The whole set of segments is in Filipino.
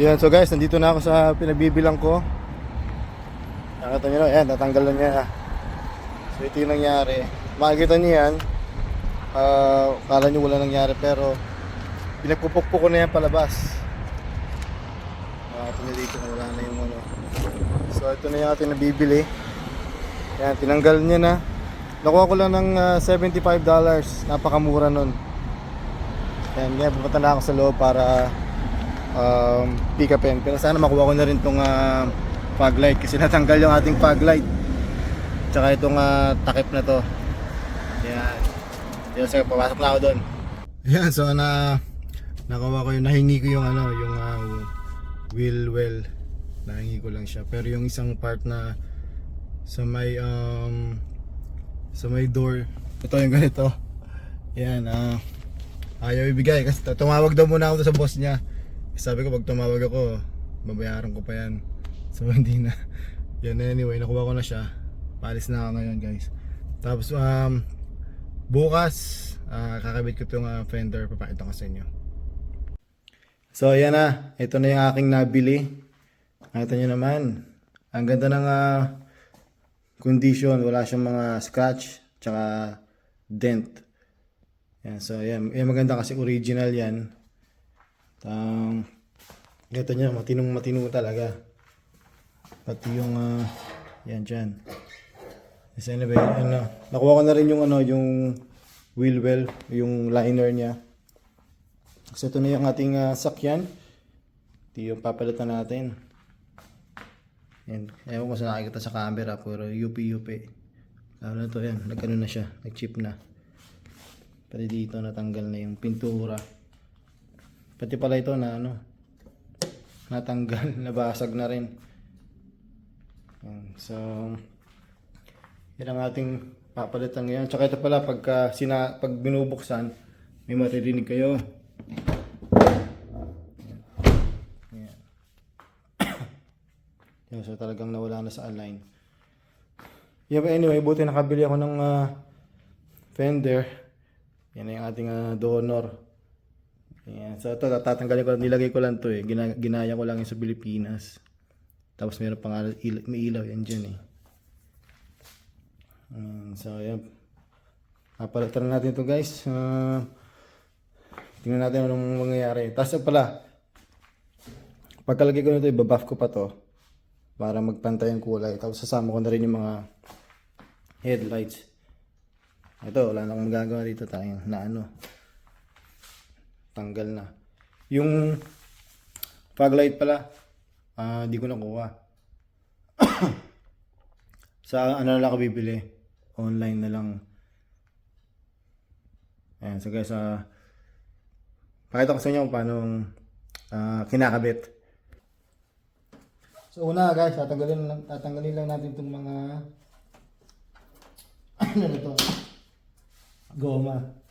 Yan, so guys, nandito na ako sa pinagbibilang ko. Nakita nyo na, yan, tatanggalan niya. So ito yung nangyari. Makikita niyo yan. Ah, kala nyo wala nangyari pero pinagpupukpok ko na yan palabas. Makikita nyo dito na wala na yung ano. So ito na yung ating nabibili. Yan, tinanggal niya na. Nakuha ko lang ng ah, $75. Napakamura nun. Yan, yan, pupunta na ako sa loob para um, pick upin. Pero sana makuha ko na rin tong uh, fog light kasi natanggal yung ating fog light. Tsaka itong ah, takip na to. Yan. Yan, sige, papasok na ako doon. Yan, so na nakuha ko yung nahingi ko yung ano, yung uh, wheel well. Nahingi ko lang siya. Pero yung isang part na sa may um sa may door, ito yung ganito. Yan, ah ayaw ibigay kasi tumawag daw muna ako sa boss niya. Sabi ko pag tumawag ako, babayaran ko pa yan. So hindi na. Yan anyway, nakuha ko na siya. Paalis na ako ngayon guys. Tapos um, bukas, ah, kakabit ko itong ah, fender, papakita ko sa inyo. So ayan na, ito na yung aking nabili. Nakita nyo naman, ang ganda ng ah, condition, wala siyang mga scratch, tsaka dent. Yan, so yan, yan maganda kasi original yan. Um, ito niya, matinong matino talaga. Pati yung, ah, yan dyan. Kasi anyway, ano, nakuha ko na rin yung ano, yung wheel well, yung liner niya. Kasi ito na yung ating ah, sakyan. Ito yung papalitan natin. Yan, ewan ko sa nakikita sa camera, puro UP-UP. Lalo na to, yan, nagkano na siya, nag-chip na. Pati dito natanggal na yung pintura. Pati pala ito na ano, natanggal, nabasag na rin. Yan, so, yan ang ating papalitan ngayon. Tsaka ito pala, pagka sina, pag binubuksan, may maririnig kayo. Yan. Yan, so talagang nawala na sa align. Yeah, but anyway, buti nakabili ako ng ah, fender. Yan na yung ating ah, donor. Yan. So ito, tatanggalin ko nilagay ko lang to eh. Gina, ginaya ko lang yung sa Pilipinas. Tapos meron pang il- may ilaw yan dyan eh. Ayan, so yan. Papalitan na natin to guys. Ah, tingnan natin anong mangyayari. Tapos pala, pagkalagay ko nito, ibabuff ko pa to para magpantay ang kulay. Tapos sasama ko na rin yung mga headlights. Ito, wala na akong magagawa dito tayo na ano. Tanggal na. Yung fog light pala, ah di ko nakuha. Sa ano na lang ako bibili? Online na lang. Ayan, so guys, ah pakita ko sa inyo kung paano ah, kinakabit. So una guys, tatanggalin lang, tatanggalin lang natin itong mga ano na to? Goma.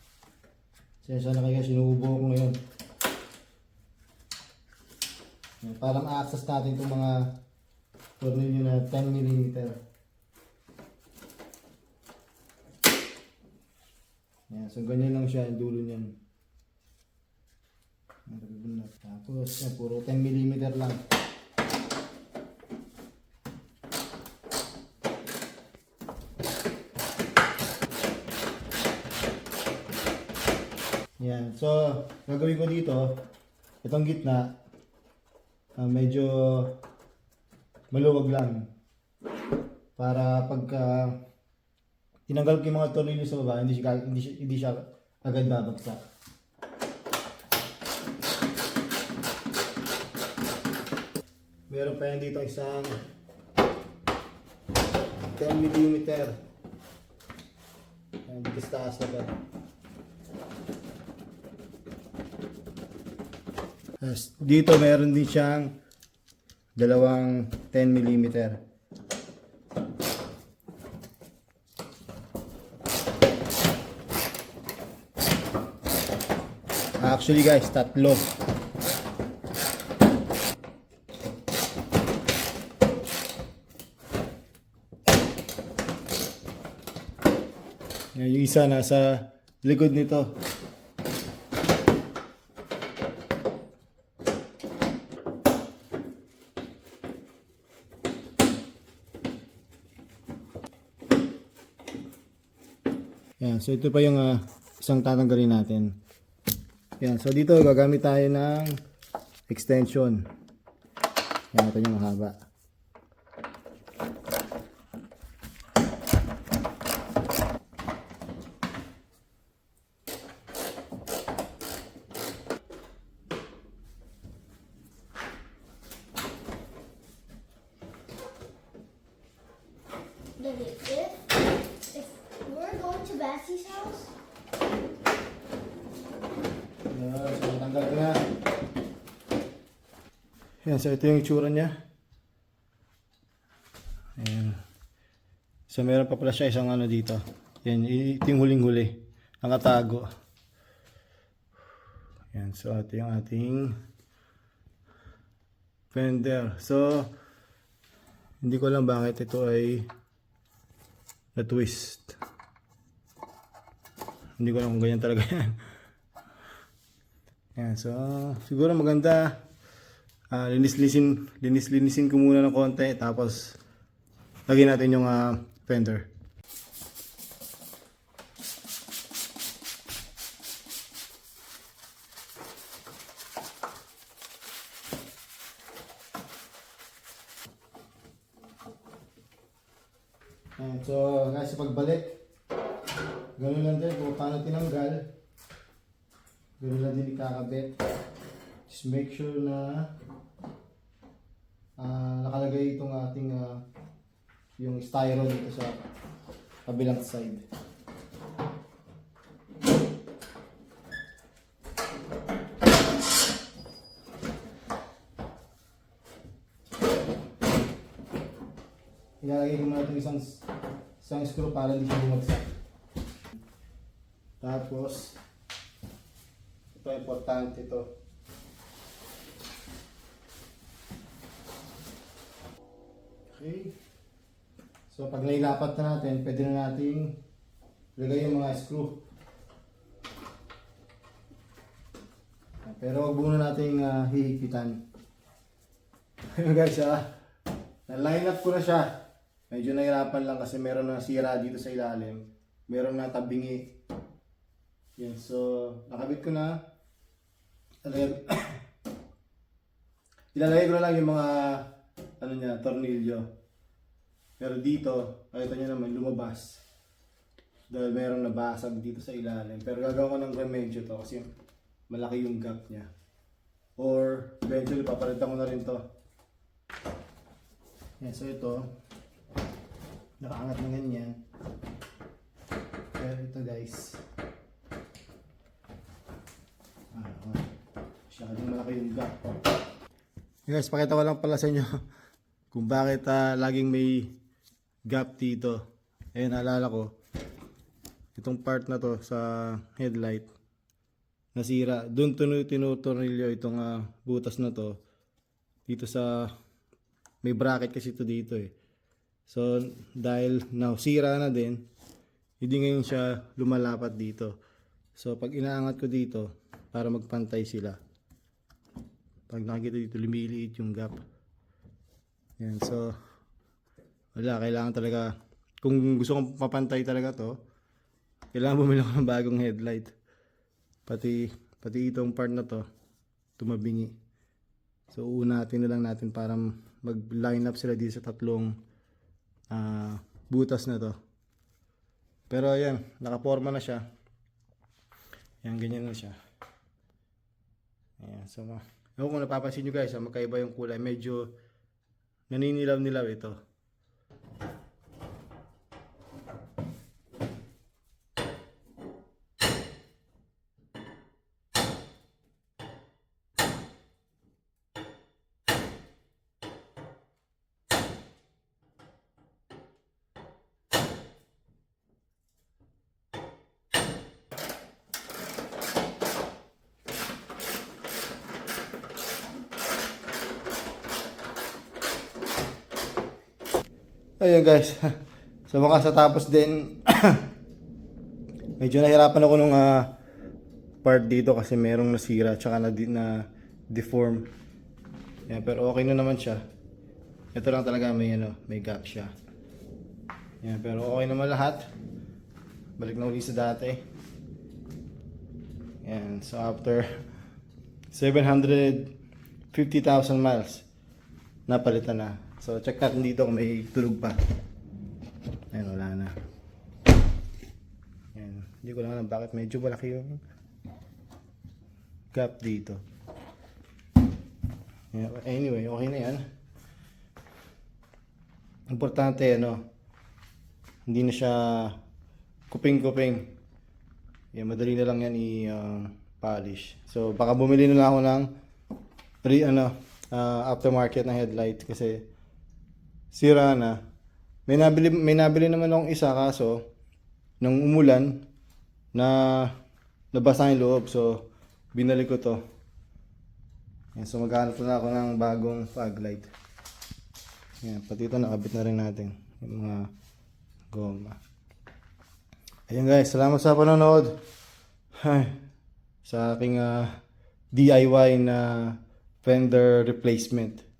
Sensya na kayo, sinubo ko ngayon. Para ma-access natin itong mga tornilyo na 10 mm. Yan, so ganyan lang siya, yung dulo niyan. Tapos, yan, puro 10 mm lang. Yan. So, gagawin ko dito, itong gitna, ah, medyo maluwag lang. Para pagka tinanggal ko yung mga tornilyo sa baba, hindi siya, hindi siya, hindi siya agad babagsak. Meron pa yan dito isang 10 mm. Yan, dito sa taas na ba? Dito meron din siyang dalawang 10 mm. Actually guys, tatlo. Yung isa nasa likod nito. So ito pa yung ah, isang tatanggalin natin. Yan, so dito gagamit tayo ng extension. Yan, ito yung mahaba. To Bassie's house, Yan, so tanggal ko na. Yan, so ito yung itsura niya. Ayan. So meron pa pala siya isang ano dito. Yan, ito yung huling-huli. Nakatago. Yan, so ito yung ating fender. So, hindi ko alam bakit ito ay na-twist. Hindi ko alam kung ganyan talaga yan. Yan, so siguro maganda ah, linis-linisin linis-linisin ko muna ng konti tapos lagyan natin yung ah, fender. Ayan, so guys, pagbalik, ganun lang din kung paano tinanggal. Ganun lang din ikakabit. Just make sure na ah, nakalagay itong ating ah, yung styro dito sa kabilang side. Ilalagay ko muna itong isang, isang screw para hindi siya bumagsak. Tapos, ito importante ito. Okay. So pag nailapat na natin, pwede na nating lagay yung mga screw. Pero wag muna nating uh, hihigpitan. Ayun guys ah, na-line up ko na siya. Medyo nahirapan lang kasi meron na sira dito sa ilalim. Meron na tabingi. Yan, so nakabit ko na. Ilalagay, ilalagay ko na lang yung mga ano niya, tornilyo. Pero dito, nakita niyo naman lumabas. Dahil meron nabasag dito sa ilalim. Pero gagawin ko ng remedyo to kasi malaki yung gap niya. Or eventually papalitan ko na rin to. Yan, so ito nakaangat na ganyan. Pero ito guys, Ah, okay. Masyadong malaki yung gap. Hey guys, pakita ko lang pala sa inyo kung bakit ah, laging may gap dito. Eh, naalala ko, itong part na to sa headlight, nasira. Doon tinu tinutornilyo itong ah, butas na to. Dito sa, may bracket kasi ito dito eh. So, dahil nasira na din, hindi ngayon siya lumalapat dito. So, pag inaangat ko dito, para magpantay sila. Pag nakikita dito, lumiliit yung gap. Yan, so, wala, kailangan talaga, kung gusto kong mapantay talaga to, kailangan bumili ako ng bagong headlight. Pati, pati itong part na to, tumabingi. So, uunatin na lang natin para mag-line up sila dito sa tatlong ah, butas na to. Pero ayan, nakaporma na siya. Yan, ganyan na siya. Ayan, so, Ewan kung napapansin nyo guys, ah, magkaiba yung kulay. Medyo naninilaw-nilaw ito. Ayun guys. So wakas tapos din medyo nahirapan ako nung ah, part dito kasi merong nasira tsaka na, na deform. Yan, pero okay na naman siya. Ito lang talaga may ano, may gap siya. Yan, pero okay naman lahat. balik na uli sa dati. Yan, so after 750,000 miles, napalitan na. So check natin dito kung may tulog pa. Ayan, wala na. Yan, hindi ko lang alam bakit medyo malaki yung gap dito. But anyway, okay na yan. Importante, ano, hindi na siya kuping-kuping. Yeah, madali na lang yan i-polish. so, baka bumili na lang ako ng re, ano, ah, aftermarket na headlight kasi sira na. May nabili, may nabili naman akong isa kaso nung umulan na nabasa yung loob. So, binalik ko to. Yan, so maghanap na ako ng bagong fog light. Yan, pati ito nakabit na rin natin. Yung mga goma. Ayun guys, salamat sa panonood. Ay, sa aking ah, DIY na fender replacement.